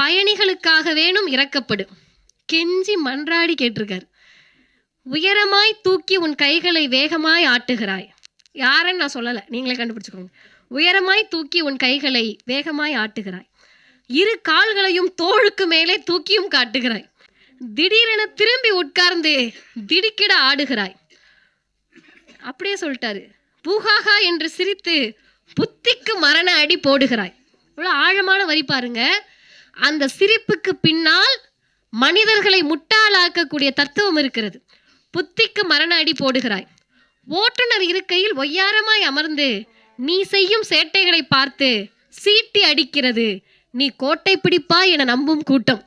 பயணிகளுக்காக வேணும் இறக்கப்படு. கெஞ்சி மன்றாடி கேட்டிருக்காரு. உயரமாய் தூக்கி உன் கைகளை வேகமாய் ஆட்டுகிறாய். யாருன்னு நான் சொல்லலை. நீங்களே கண்டுபிடிச்சுக்கோங்க. உயரமாய் தூக்கி உன் கைகளை வேகமாய் ஆட்டுகிறாய். இரு கால்களையும் தோளுக்கு மேலே தூக்கியும் காட்டுகிறாய். திடீரென திரும்பி உட்கார்ந்து திடுக்கிட ஆடுகிறாய். அப்படியே சொல்லிட்டாரு. பூஹாஹா என்று சிரித்து புத்திக்கு மரண அடி போடுகிறாய். இவ்வளோ ஆழமான வரி பாருங்க. அந்த சிரிப்புக்கு பின்னால் மனிதர்களை முட்டாளாக்கக்கூடிய தத்துவம் இருக்கிறது. புத்திக்கு மரண அடி போடுகிறாய். ஓட்டுநர் இருக்கையில் ஒய்யாரமாய் அமர்ந்து நீ செய்யும் சேட்டைகளை பார்த்து சீட்டி அடிக்கிறது நீ கோட்டை பிடிப்பா என நம்பும் கூட்டம்.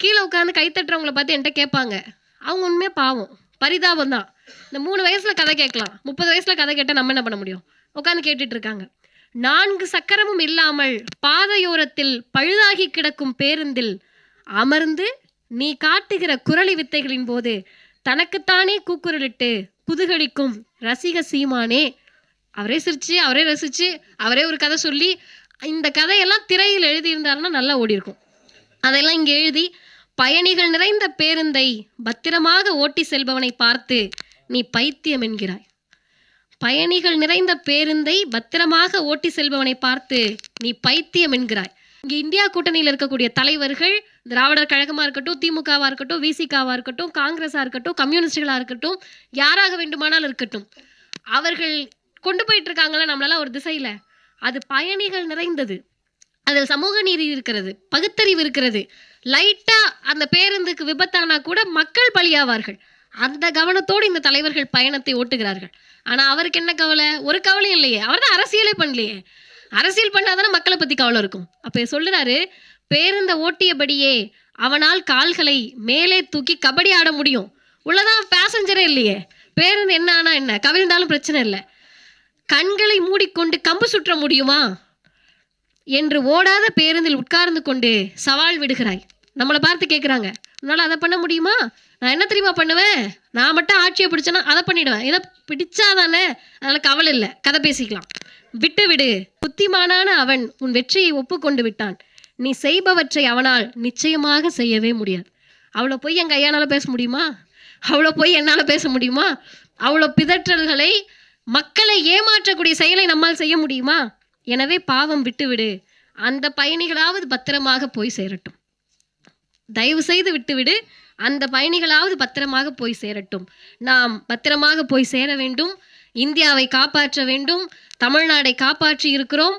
கீழே உட்காந்து கைத்தட்டுறவங்கள பார்த்து என்கிட்ட கேட்பாங்க. அவங்க உண்மையே பாவம். பரிதாபம் தான் இந்த மூணு வயசில் கதை கேட்கலாம். முப்பது வயசில் கதை கேட்டால் நம்ம என்ன பண்ண முடியும்? உட்காந்து கேட்டுட்டு இருக்காங்க. நான்கு சக்கரமும் இல்லாமல் பாதையோரத்தில் பழுதாகி கிடக்கும் பேருந்தில் அமர்ந்து நீ காட்டுகிற குரலி வித்தைகளின் போது தனக்குத்தானே கூக்குரலிட்டு புதுகடிக்கும் ரசிக சீமானே அவரே சிரிச்சு அவரே ரசிச்சு அவரே ஒரு கதை சொல்லி இந்த கதையெல்லாம் திரையில் எழுதியிருந்தாருன்னா நல்லா ஓடி இருக்கும் அதெல்லாம் இங்கே எழுதி பயணிகள் நிறைந்த பேருந்தை பத்திரமாக ஓட்டி செல்பவனை பார்த்து நீ பைத்தியம் என்கிறாய். பயணிகள் நிறைந்த பேருந்தை பத்திரமாக ஓட்டி செல்பவனை பார்த்து நீ பைத்தியம் என்கிறாய். இங்கே இந்தியா கூட்டணியில் இருக்கக்கூடிய தலைவர்கள் திராவிடர் கழகமாக இருக்கட்டும் திமுகவாக இருக்கட்டும் விசிகாவாக இருக்கட்டும் காங்கிரஸாக இருக்கட்டும் கம்யூனிஸ்டுகளாக இருக்கட்டும் யாராக வேண்டுமானாலும் இருக்கட்டும் அவர்கள் கொண்டு போயிட்டு இருக்காங்களா நம்மளால ஒரு திசையில்? அது பயணிகள் நிறைந்தது. அதில் சமூக நீதி இருக்கிறது பகுத்தறிவு இருக்கிறது. லைட்டா அந்த பேருந்துக்கு விபத்தானா கூட மக்கள் பலியாவார்கள். அந்த கவனத்தோடு இந்த தலைவர்கள் பயணத்தை ஓட்டுகிறார்கள். ஆனால் அவருக்கு என்ன கவலை? ஒரு கவலையும் இல்லையே. அவர் தான் அரசியலே பண்ணலையே. அரசியல் பண்ணாதானே மக்களை பற்றி கவலை இருக்கும். அப்போ சொல்லுறாரு பேருந்த ஓட்டியபடியே அவனால் கால்களை மேலே தூக்கி கபடி ஆட முடியும். உள்ளதான் பேசஞ்சரே இல்லையே. பேருந்து என்ன ஆனால் என்ன? கவிழ்ந்தாலும் பிரச்சனை இல்லை. கண்களை மூடிக்கொண்டு கம்பு சுற்ற முடியுமா? என்று ஓடாத பேருந்தில் உட்கார்ந்து கொண்டு சவால் விடுகிறாய். நம்மளை பார்த்து கேட்குறாங்க உன்னால் அதை பண்ண முடியுமா? நான் என்ன தெரியுமா பண்ணுவேன்? நான் மட்டும் ஆட்சியை பிடிச்சேன்னா அதை பண்ணிவிடுவேன் இதை பிடிச்சாதானே? அதனால் கவலை இல்லை. கதை பேசிக்கலாம். விட்டு விடு. புத்திமானான அவன் உன் வெற்றியை ஒப்புக்கொண்டு விட்டான். நீ செய்பவற்றை அவனால் நிச்சயமாக செய்யவே முடியாது. அவ்வளோ போய் என் கையானால பேச முடியுமா? அவ்வளோ போய் என்னால் பேச முடியுமா? அவ்வளோ பிதற்றல்களை மக்களை ஏமாற்றக்கூடிய செயலை நம்மால் செய்ய முடியுமா? எனவே பாவம் விட்டுவிடு அந்த பயணிகளாவது பத்திரமாக போய் சேரட்டும். தயவு செய்து விட்டுவிடு. அந்த பயணிகளாவது பத்திரமாக போய் சேரட்டும். நாம் பத்திரமாக போய் சேர வேண்டும். இந்தியாவை காப்பாற்ற வேண்டும். தமிழ்நாடை காப்பாற்றி இருக்கிறோம்.